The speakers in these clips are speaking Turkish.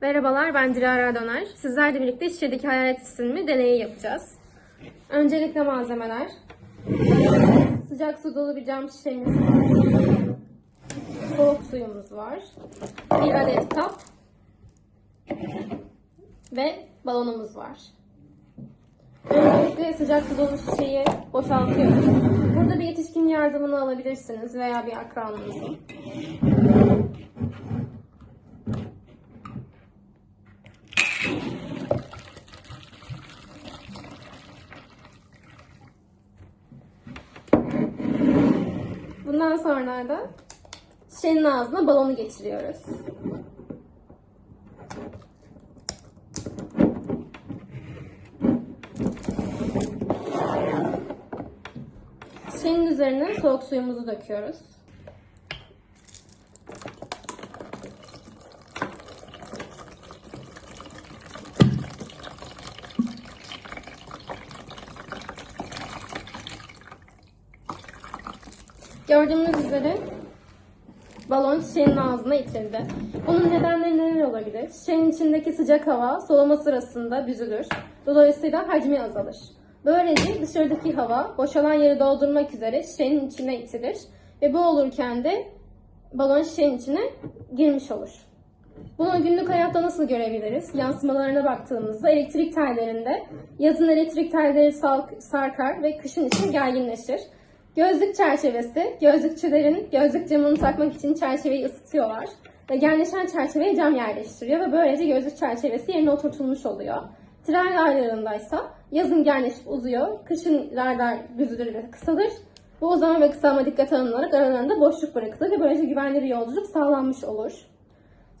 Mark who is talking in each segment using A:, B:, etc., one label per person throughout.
A: Merhabalar, ben Dilara Döner. Sizlerle birlikte şişedeki hayalet isimli deneyi yapacağız. Öncelikle malzemeler. Sıcak su dolu bir cam şişemiz var. Soğuk suyumuz var. Bir adet kap. Ve balonumuz var. Öncelikle sıcak su dolu şişeyi boşaltıyoruz. Burada bir yetişkin yardımını alabilirsiniz veya bir akranınızın. Bundan sonra da şişenin ağzına balonu geçiriyoruz. Şişenin üzerine soğuk suyumuzu döküyoruz. Gördüğünüz üzere balon şişenin ağzına itildi. Bunun nedenleri neler olabilir? Şişenin içindeki sıcak hava soluma sırasında büzülür. Dolayısıyla hacmi azalır. Böylece dışarıdaki hava boşalan yeri doldurmak üzere şişenin içine itilir. Ve bu olurken de balon şişenin içine girmiş olur. Bunu günlük hayatta nasıl görebiliriz? Yansımalarına baktığımızda elektrik tellerinde yazın elektrik telleri sarkar ve kışın ise gerginleşir. Gözlük çerçevesi, gözlükçülerin gözlük camını takmak için çerçeveyi ısıtıyorlar. Ve genleşen çerçeveye cam yerleştiriyor ve böylece gözlük çerçevesi yerine oturtulmuş oluyor. Tren aylarındaysa yazın genleşip uzuyor, kışın raylar büzülür ve kısalır. Bu uzama ve kısalma dikkate alınarak aralarında boşluk bırakılır ve böylece güvenli bir yolculuk sağlanmış olur.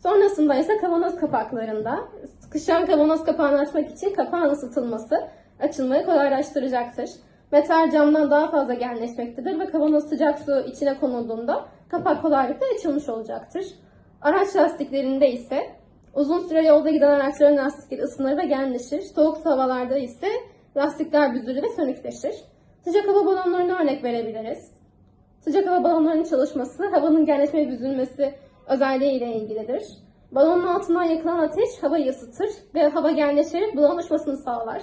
A: Sonrasında ise kavanoz kapaklarında sıkışan kavanoz kapağını açmak için kapağın ısıtılması açılmayı kolaylaştıracaktır. Metal camdan daha fazla genleşmektedir ve kavanoz sıcak su içine konulduğunda kapak kolaylıkla açılmış olacaktır. Araç lastiklerinde ise uzun süre yolda giden araçların lastikleri ısınır ve genleşir. Soğuk havalarda ise lastikler büzülür ve sönükleşir. Sıcak hava balonlarına örnek verebiliriz. Sıcak hava balonlarının çalışması, havanın genleşme ve büzülmesi özelliği ile ilgilidir. Balonun altından yakılan ateş havayı ısıtır ve hava genleşerek balon uçmasını sağlar.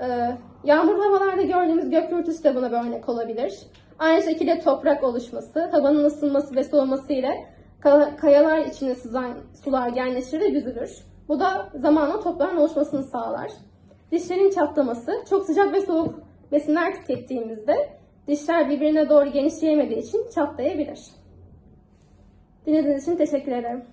A: Ee, yağmurlu havalarda gördüğümüz gök gürültüsü de buna bir örnek olabilir. Aynı şekilde toprak oluşması, havanın ısınması ve soğuması ile ka- kayalar içine sızan sular genleşir ve büzülür. Bu da zamanla toprağın oluşmasını sağlar. Dişlerin çatlaması, çok sıcak ve soğuk besinler tükettiğimizde dişler birbirine doğru genişleyemediği için çatlayabilir. Dinlediğiniz için teşekkür ederim.